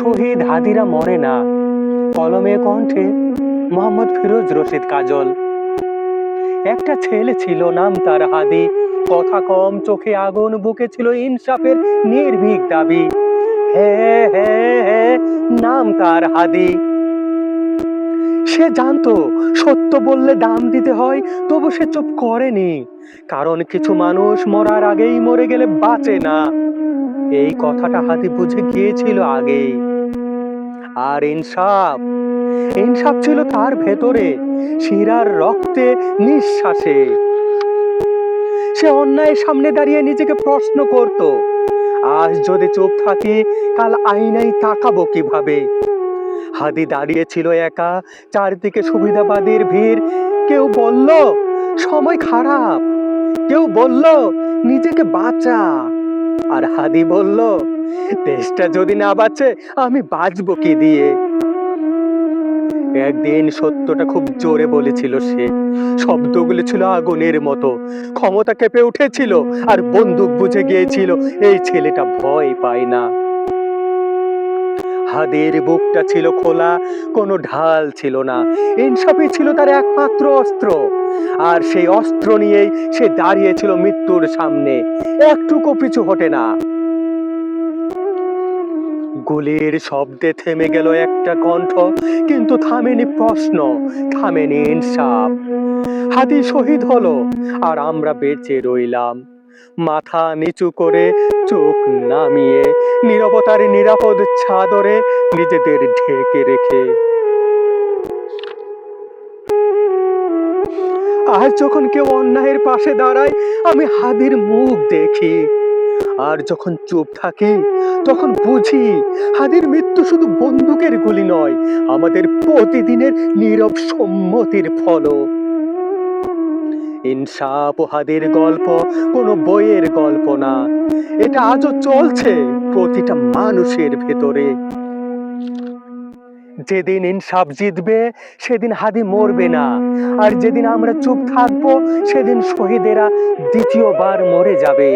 শহীদ হাদিরা মরে না। কলমে কণ্ঠে মোহাম্মদ ফিরোজ রশিদ কাজল। একটা ছেলে ছিল, নাম তার হাদি। কথা কম, চোখে আগুন, বুকে ছিল ইনসাফের নির্ভীক দাবি। হ্যাঁ হ্যাঁ নাম তার হাদি। সে জানতো, সত্য বললে দাম দিতে হয়, তবু সে চুপ করেনি। কারণ কিছু মানুষ মরার আগেই মরে গেলে বাঁচে না। এই কথাটা হাতি বুঝে গিয়েছিল আগেই। আর ইনসাফ। ইনসাফ ছিল তার ভেতরে, শিরার রক্তে নিঃশ্বাসে। সে অন্যায়ের সামনে দাঁড়িয়ে নিজেকে প্রশ্ন করত, আজ যদি চুপ থাকি, কাল আইনাই তাকাবো কীভাবে? হাদি দাঁড়িয়েছিল একা, চারদিকে সুবিধাবাদীর ভিড়। কেউ বলল, সময় খারাপ। কেউ বলল, নিজেকে বাঁচা। আর হাদি বলল দেশটা যদি না বাঁচে, আমি বাঁচবো কি দিয়ে? একদিন সত্যটা খুব জোরে বলেছিল সে। শব্দগুলো ছিল আগুনের মতো। ক্ষমতা কেঁপে উঠেছিল আর বন্দুক বুঝে গিয়েছিল, এই ছেলেটা ভয় পায় না। হাদের বুকটা ছিল খোলা, কোনো ঢাল ছিল না। ইনসাফই ছিল তার একমাত্র অস্ত্র। আর সেই অস্ত্র নিয়েই সে দাঁড়িয়েছিল মৃত্যুর সামনে। একটুকু পিছু হটে না। গুলির শব্দে থেমে গেল একটা কণ্ঠ, কিন্তু থামেনি প্রশ্ন, থামেনি ইনসাফ। হাতি শহীদ হলো, আর আমরা বেঁচে রইলাম। মাথা নিচু করে, চোখ নামিয়ে, নিরবতার নিরাপদ ছাদরে নিজেদের ঢেকে রেখে। আজ যখন কেউ অন্যায়ের পাশে দাঁড়ায়, আমি হাদির মুখ দেখি। আর যখন চুপ থাকি তখন বুঝি হাদির মৃত্যু শুধু বন্দুকের গুলি নয়, আমাদের প্রতিদিনের নীরব সম্মতির ফল ইনসাফ ও হাদির গল্প কোনো বইয়ের গল্প না, এটা আজও চলছে প্রতিটা মানুষের ভেতরে। যেদিন ইনসাফ জিতবে, সেদিন হাদি মরবে না, আর যেদিন আমরা চুপ থাকব, সেদিন শহীদেরা দ্বিতীয়বার মরে যাবে।